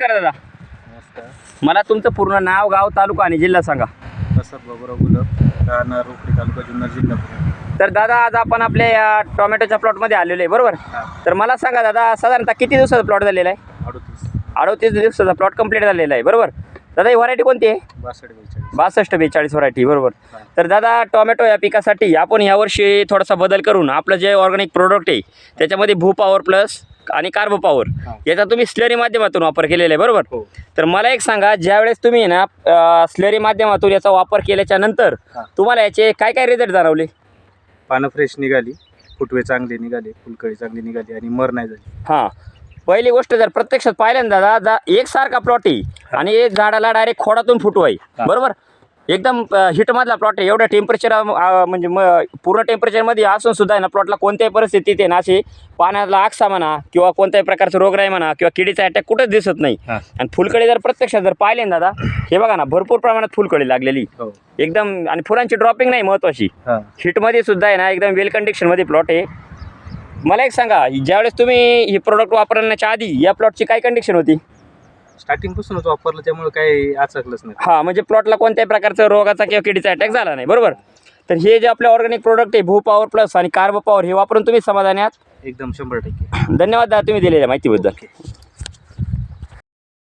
नमस्कार दादा. नमस्कार. मला तुमचं पूर्ण नाव गाव तालुका आणि जिल्हा सांगा. बाबुराव गुलाब राहणार रोकडी तालुका जुन्नर जिल्हा पुणे. तर दादा आज आपण आपल्या या टोमॅटोच्या प्लॉटमध्ये आलेलो आहे बरोबर? हा, तर मला सांगा दादा साधारणतः किती दिवसाचा प्लॉट झालेला आहे? अडतीस. अडतीस दिवसाचा प्लॉट कंप्लीट झालेला आहे बरोबर? दादा ही व्हरायटी कोणती आहे? बासष्ट बेचाळीस. बासष्ट बेचाळीस व्हरायटी बरोबर. तर दादा टोमॅटो या पिकासाठी आपण यावर्षी थोडासा बदल करून आपलं जे ऑर्गॅनिक प्रोडक्ट आहे त्याच्यामध्ये भू पॉवर प्लस आणि कार्बो पॉवर. याचा तुम्ही स्लरी माध्यमातून वापर केलेला आहे बरोबर? हो. तर मला एक सांगा ज्यावेळेस तुम्ही ना स्लरी माध्यमातून याचा वापर केल्याच्यानंतर. तुम्हाला याचे काय काय रिझल्ट जाणवले? पानं फ्रेश निघाली फुटवे चांगले निघाले फुलकळी चांगली निघाली आणि मर नाही झाली. हां. पहिली गोष्ट जर प्रत्यक्षात पाहिलं ना दादा दा एकसारखा प्लॉट आहे आणि एक झाडाला डायरेक्ट खोडातून फुटवाय हा. बरोबर? एकदम हिटमधला प्लॉट आहे. एवढ्या टेम्परेचर म्हणजे म पूर्ण टेम्परेचरमध्ये असून सुद्धा आहे ना प्लॉटला कोणत्याही परिस्थितीत आहे ना असे पाण्याला आक्सा म्हणा किंवा कोणत्याही प्रकारचं रोगराई म्हणा किंवा किडीचा अटॅक कुठंच दिसत नाही. आणि फुलकळी जर प्रत्यक्षात जर पाहिले ना दादा हे बघा ना भरपूर प्रमाणात फुलकळी लागलेली. हो. एकदम आणि फुलांची ड्रॉपिंग नाही महत्त्वाची हां. हिटमध्ये सुद्धा आहे ना एकदम वेल कंडिशनमध्ये प्लॉट आहे. मला एक सांगा ज्यावेळेस तुम्ही ही प्रोडक्ट वापरण्याच्या आधी या प्लॉटची काय कंडिशन होती? स्टार्टिंगपासूनच वापरलं त्यामुळे काही आचकलंच नाही. हां म्हणजे प्लॉटला कोणत्याही प्रकारचा रोगाचा किंवा किडीचा अटॅक झाला नाही बरोबर? तर हे जे आपले ऑर्गॅनिक प्रोडक्ट आहे भू पॉवर प्लस आणि कार्बो पॉवर हे वापरून तुम्ही समाधानी आहात? एकदम शंभर टक्के. धन्यवाद दादा तुम्ही दिलेल्या माहितीबद्दल.